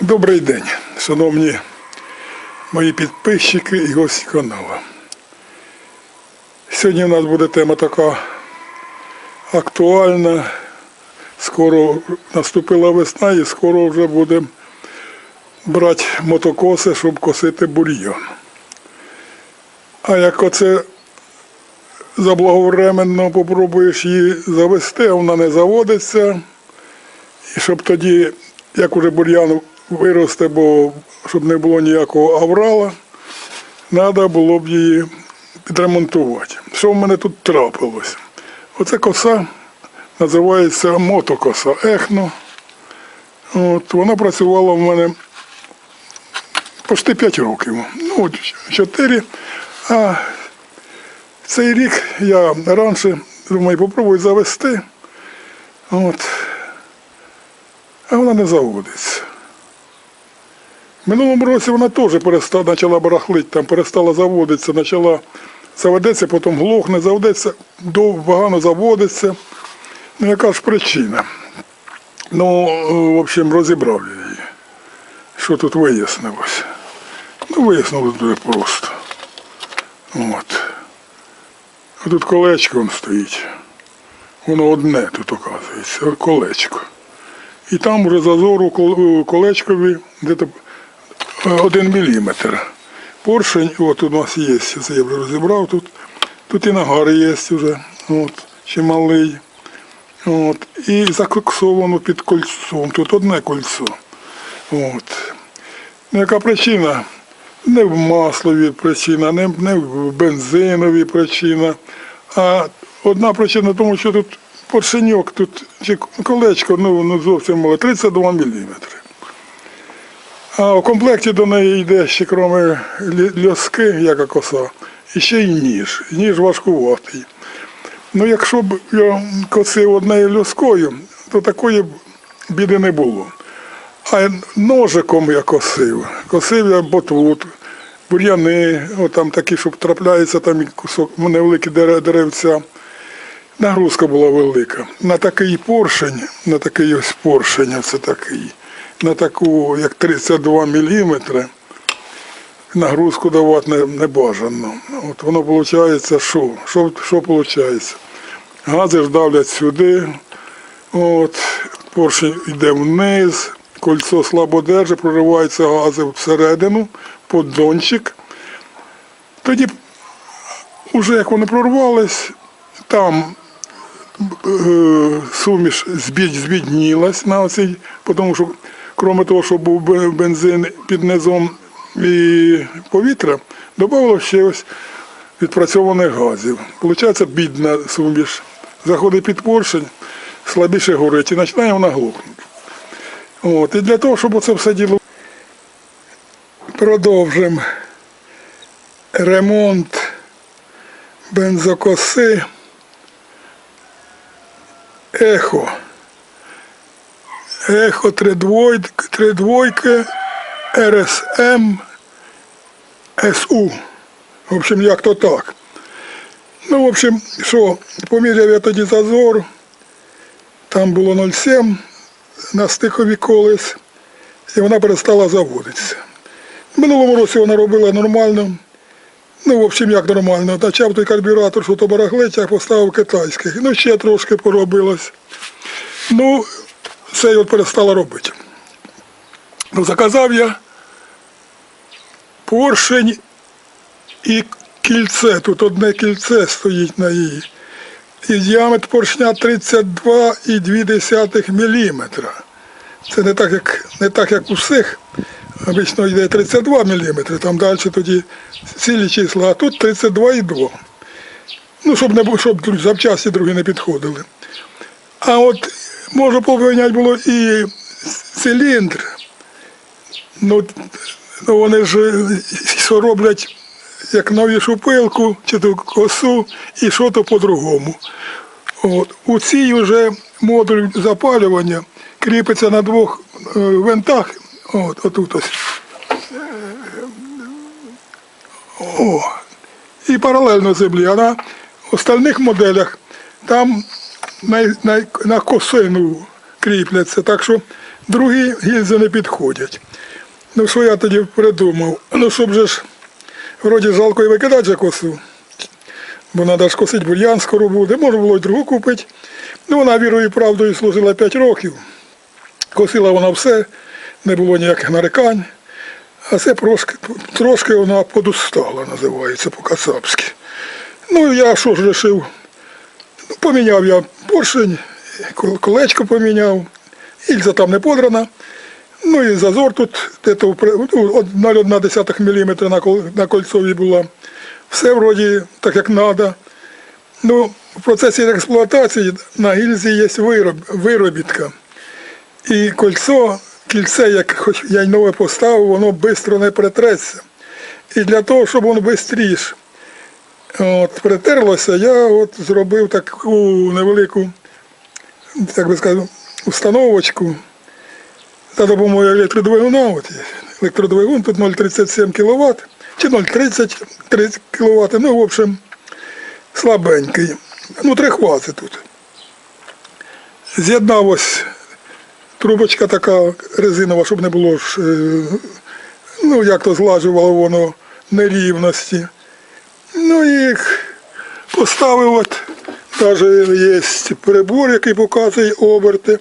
Добрий день, шановні мої підписчики і гості каналу. Сьогодні в нас буде тема така актуальна. Скоро наступила весна і скоро вже будемо брати мотокоси, щоб косити бур'ян. А як оце заблаговременно попробуєш її завести, а вона не заводиться. І щоб тоді, як уже бур'ян виросте, бо щоб не було ніякого аврала, треба було б її підремонтувати. Що в мене тут трапилось? Оце коса називається мотокоса Ехно. От, вона працювала в мене почти 5 років. Ну, от 4. А цей рік я раніше думаю, попробую завести. От. А вона не заводиться. Минулому році вона теж перестала, почала барахлити, там перестала заводитися, почала заведеться, потім глохне, заведеться, погано заводиться. Ну, яка ж причина? Ну, е, в общем, розібрав я її. Що тут вияснилось? Ну, вияснилось дуже просто. От. А тут колечко воно стоїть. Воно одне тут оказується, колечко. І там вже зазору колечкові, де 1 мм. Поршень, от у нас є, це я вже розібрав тут. Тут і нагар є вже, от, чималий. От, І закоксовано під кольцом. Тут одне кольцо. От. Ну, яка причина? Не в маслові причина, не не в бензинові причина. А одна причина, тому що тут поршеньок, тут чи колечко ну, ну зовсім мало, 32 міліметри. А в комплекті до неї йде ще крім льоски, яка коса, і ще й ніж. Ніж важкуватий. Ну, якщо б я косив однією льоскою, то такої б біди не було. А ножиком я косив. Косив я ботвуд, бур'яни, отам такі, щоб трапляється там кусок невеликі дере- деревця. Нагрузка була велика. На такий поршень, на такий ось поршень, це такий, на таку, як 32 мм, нагрузку давати не, не бажано. От воно виходить, що? Що, що виходить? Гази ж давлять сюди, от, поршень йде вниз, кольцо слабо держить, прориваються гази всередину, поддончик. Тоді, вже як вони прорвались, там е, суміш збіднілась на оцій, тому що крім того, що був бензин під низом і повітря, додавало ще ось відпрацьованих газів. Получається бідна суміш. Заходить під поршень, слабіше горить і починає вона глохнути. От, і для того, щоб оце все діло продовжимо ремонт бензокоси Ехо. Ехо три двойки, три двойки РСМ СУ. В общем, як то так. Ну, в общем, що, поміряв я тоді зазор. Там було 0,7 на стикові колес, і вона перестала заводитися. В минулому році вона робила нормально. Ну, в общем, як нормально. Почав той карбюратор, що то барахлить, я поставив китайський. Ну, ще трошки поробилось. Ну, це от перестала робити. Ну, заказав я поршень і кільце. Тут одне кільце стоїть на її. І діаметр поршня 32,2 мм. Це не так, як, не так, як у всіх. Обично йде 32 мм, там далі тоді цілі числа, а тут 32,2. Ну, щоб не щоб запчасті другі не підходили. А от може поміняти було і циліндр. Ну, ну вони ж е, роблять як новішу пилку чи ту косу, і що то по-другому. У цій вже модуль запалювання кріпиться на двох е, винтах. От, отут ось. О, і паралельно землі. А на остальних моделях там на, на, на косину кріпляться. Так що другі гільзи не підходять. Ну що я тоді придумав? Ну, щоб же ж вроді жалко і викидати же косу. Бо треба ж косити бур'ян скоро буде, можна було й другу купити. Ну, вона вірою і правдою служила 5 років. Косила вона все, не було ніяких нарекань. А це трошки, трошки вона подустала, називається по-кацапськи. Ну, я що ж вирішив? Ну, поміняв я поршень, кол- колечко поміняв, гільза там не подрана. Ну і зазор тут ну, од- 0,1 мм на, на кольцові була. Все вроді так, як треба. Ну, в процесі експлуатації на гільзі є вироб, виробітка. І кольцо, кільце, як хоч я й нове поставив, воно швидко не притреться. І для того, щоб воно швидше от, притерлося, я от зробив таку невелику, як би сказати, установочку за допомогою електродвигуна. От є. Електродвигун тут 0,37 кВт чи 0,30 кВт. Ну, в общем, слабенький. Ну, три хвати тут. З'єднав трубочка така резинова, щоб не було ж, е, ну, як то злажувало воно нерівності. Ну і поставив, от, навіть є прибор, який показує оберти.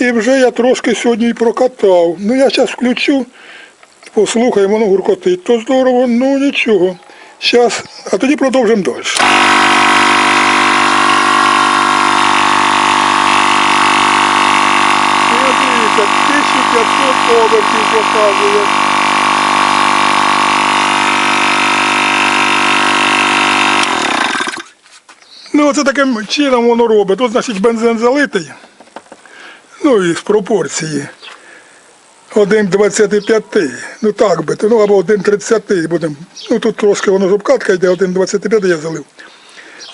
І вже я трошки сьогодні і прокатав. Ну я зараз включу, послухаю, воно гуркотить. То здорово, ну нічого. Зараз, а тоді продовжимо далі. Ну, дивіться, 1500 обертів показує. Ну, оце таким чином воно робить. Тут, значить, бензин залитий. Ну і з пропорції. 1,25. Ну так би, ну або 1,30 будемо. Ну тут трошки воно ж обкатка йде, 1,25 я залив.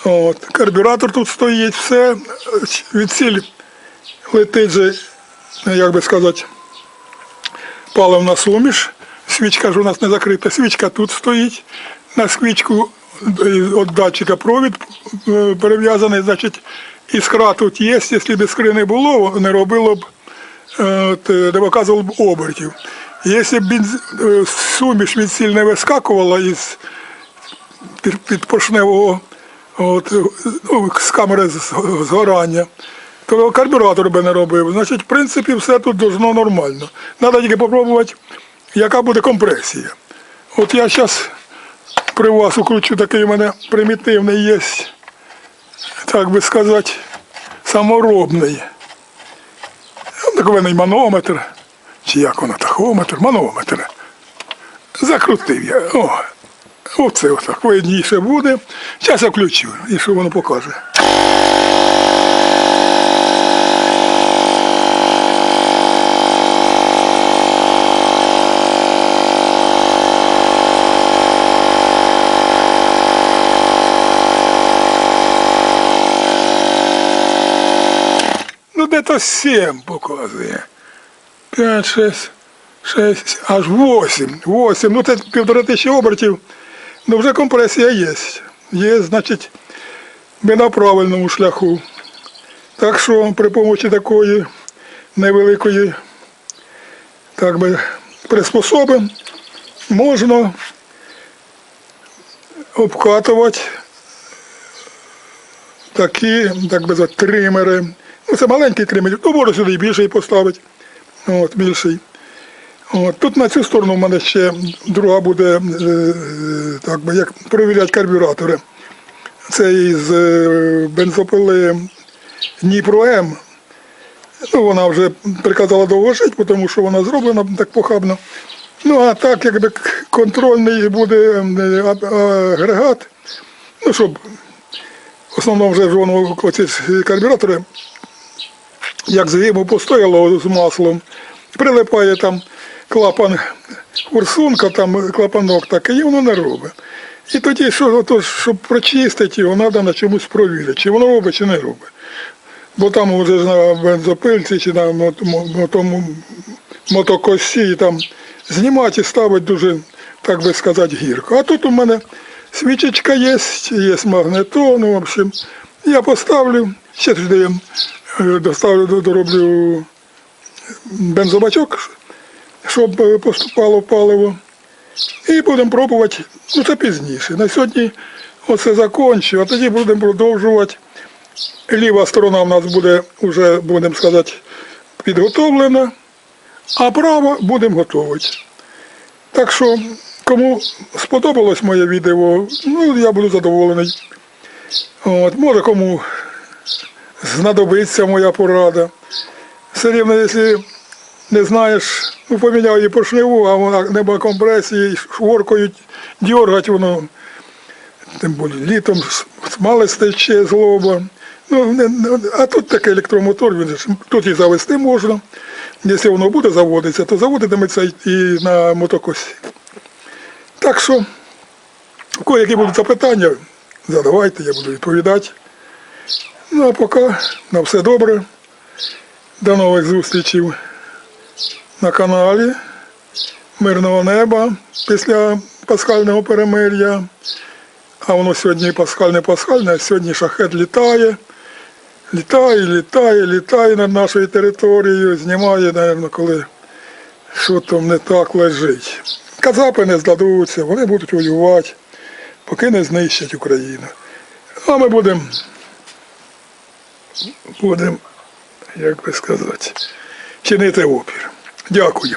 От. Карбюратор тут стоїть, все. Від ціль летить же, як би сказати, паливна суміш. Свічка ж у нас не закрита. Свічка тут стоїть. На свічку від датчика провід е, перев'язаний, значить, іскра тут є. Якщо б іскри не було, не робило б, е, от, е, не показувало б обертів. Якщо б суміш від не вискакувала із підпоршневого от, ну, з камери згорання, то карбюратор би не робив. Значить, в принципі, все тут должно нормально. Треба тільки спробувати, яка буде компресія. От я зараз при вас укручу такий у мене примітивний є, так би сказати, саморобний. Такий манометр, чи як воно, тахометр, манометр. Закрутив я. О, оце отак видніше буде. Зараз включу, і що воно покаже. Ну, де-то 7 показує. 5, 6, 6, аж 8. 8. Ну, це півтора тисячі обертів. Ну, вже компресія є. Є, значить, ми на правильному шляху. Так що при допомозі такої невеликої так би, приспособи можна обкатувати такі, так би тримери. Ну, це маленький тример, ну можна сюди і більший поставити. От, більший. От, тут на цю сторону в мене ще друга буде, е, е, так би, як перевіряти карбюратори. Це із е, бензопили Дніпро М. Ну, вона вже приказала довго жити, тому що вона зроблена так похабно. Ну, а так, якби контрольний буде агрегат, ну, щоб в основному вже воно оці карбюратори, як зиму постояло з маслом, прилипає там клапан форсунка, там клапанок такий, і воно не робить. І тоді, що, то, щоб прочистити його, треба на чомусь провірити, чи воно робить, чи не робить. Бо там вже на бензопильці чи на тому мотокосі там знімати і ставити дуже, так би сказати, гірко. А тут у мене свічечка є, є магнетон, в общем. Я поставлю, ще туди доставлю, дороблю бензобачок, щоб е, поступало паливо. І будемо пробувати, ну це пізніше. На сьогодні оце закончу, а тоді будемо продовжувати. Ліва сторона в нас буде вже, будемо сказати, підготовлена, а права будемо готувати. Так що, кому сподобалось моє відео, ну я буду задоволений. От, може кому знадобиться моя порада. Все рівно, якщо не знаєш, ну поміняв її поршневу, а вона нема компресії, шворкою дергать воно. Тим більше літом смали стече з лоба. Ну, а тут такий електромотор, він тут і завести можна. Якщо воно буде заводитися, то заводитиметься і на мотокосі. Так що, у кого які будуть запитання, задавайте, я буду відповідати. Ну а поки на все добре. До нових зустрічей на каналі. Мирного неба після пасхального перемир'я. А воно сьогодні пасхальне пасхальне, а сьогодні шахет літає. Літає, літає, літає над нашою територією, знімає, мабуть, коли що там не так лежить. Казапи не здадуться, вони будуть воювати, поки не знищать Україну. А ми будемо, будемо, як би сказати, чинити опір. Дякую.